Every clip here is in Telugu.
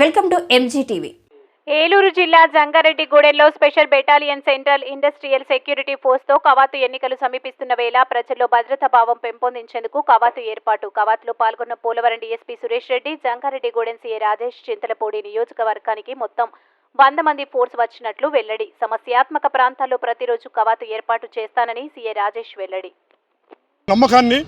Welcome to MG TV Eluru జిల్లా జంగారెడ్డిగూడెంలో special battalion central industrial security ఫోర్స్తో కవాతు ఎన్నికలు సమీపిస్తున్న వేళ ప్రజల్లో భద్రతా భావం పెంపొందించేందుకు కవాతు ఏర్పాటు. కవాతులో పాల్గొన్న పోలవరం డీఎస్పీ సురేష్ రెడ్డి జంగారెడ్డిగూడెం సీఏ రాజేష్ చింతలపూడి నియోజకవర్గానికి మొత్తం వంద మంది ఫోర్స్ వచ్చినట్లు వెల్లడి. సమస్యాత్మక ప్రాంతాల్లో ప్రతిరోజు కవాతు ఏర్పాటు చేస్తానని సీఏ రాజేష్ వెల్లడి. నమ్మకాన్ని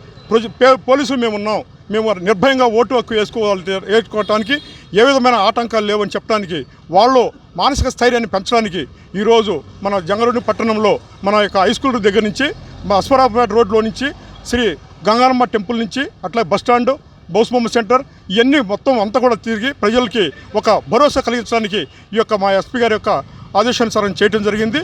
పోలీసులు మేము ఉన్నాం మేము నిర్భయంగా ఓటు హక్కు వేసుకోవాలి వేసుకోవటానికి ఏ విధమైన ఆటంకాలు లేవని చెప్పడానికి వాళ్ళు మానసిక స్థైర్యాన్ని పెంచడానికి ఈరోజు మన జంగరూడి పట్టణంలో మన యొక్క హై స్కూల్ దగ్గర నుంచి మా అస్వరాబాద్ రోడ్లో నుంచి శ్రీ గంగారమ్మ టెంపుల్ నుంచి అట్లా బస్ స్టాండ్ బౌస్బొమ్మ సెంటర్ ఇవన్నీ మొత్తం అంతా కూడా తిరిగి ప్రజలకి ఒక భరోసా కలిగించడానికి ఈ యొక్క మా ఎస్పీ గారి యొక్క ఆదేశానుసారం చేయడం జరిగింది.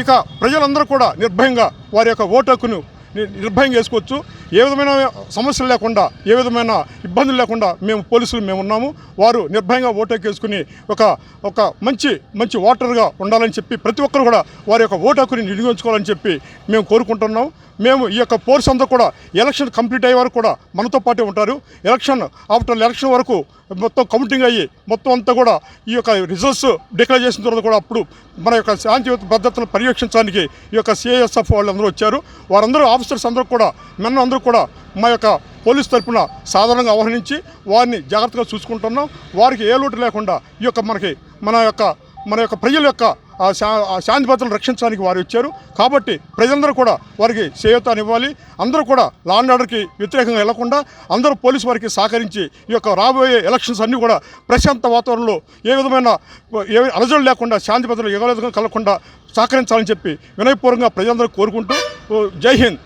ఇక ప్రజలందరూ కూడా నిర్భయంగా వారి యొక్క ఓటు హక్కును నిర్భయం నిర్భయంగా వేసుకోవచ్చు ఏ విధమైన సమస్యలు లేకుండా ఏ విధమైన ఇబ్బందులు లేకుండా మేము పోలీసులు మేము ఉన్నాము. వారు నిర్భయంగా ఓటేకేసుకుని ఒక ఒక మంచి మంచి ఓటర్గా ఉండాలని చెప్పి ప్రతి ఒక్కరు కూడా వారి యొక్క ఓటు హక్కుని వినియోగించుకోవాలని చెప్పి మేము కోరుకుంటున్నాం. మేము ఈ యొక్క ఫోర్స్ అంతా కూడా ఎలక్షన్ కంప్లీట్ అయ్యే వరకు కూడా మనతో పాటే ఉంటారు. ఎలక్షన్ ఆఫ్టర్ ఎలక్షన్ వరకు మొత్తం కౌంటింగ్ అయ్యి మొత్తం అంతా కూడా ఈ యొక్క రిజల్ట్స్ డిక్లేర్ చేసిన తర్వాత కూడా అప్పుడు మన యొక్క శాంతి భద్రతను పర్యవేక్షించడానికి ఈ యొక్క సిఐఎస్ఎఫ్ వాళ్ళందరూ వచ్చారు. వారందరూ ఆఫీసర్స్ అందరూ కూడా మెన్న అందరూ కూడా మా యొక్క పోలీస్ తరఫున సాధారణంగా ఆహ్వానించి వారిని జాగ్రత్తగా చూసుకుంటున్నాం. వారికి ఏ లోటు లేకుండా ఈ యొక్క మనకి మన యొక్క మన యొక్క ప్రజల యొక్క శాంతి భద్రతను రక్షించడానికి వారు వచ్చారు. కాబట్టి ప్రజలందరూ కూడా వారికి ఇవ్వాలి అందరూ కూడా లా అండ్ ఆర్డర్కి వ్యతిరేకంగా వెళ్ళకుండా అందరూ పోలీసు వారికి సహకరించి ఈ యొక్క రాబోయే ఎలక్షన్స్ అన్నీ కూడా ప్రశాంత వాతావరణంలో ఏ విధమైన ఏ అలజడులు లేకుండా శాంతి భద్రతలు ఎగలేదు కలగకుండా సహకరించాలని చెప్పి వినయపూర్వకంగా ప్రజలందరూ కోరుకుంటూ జై హింద్.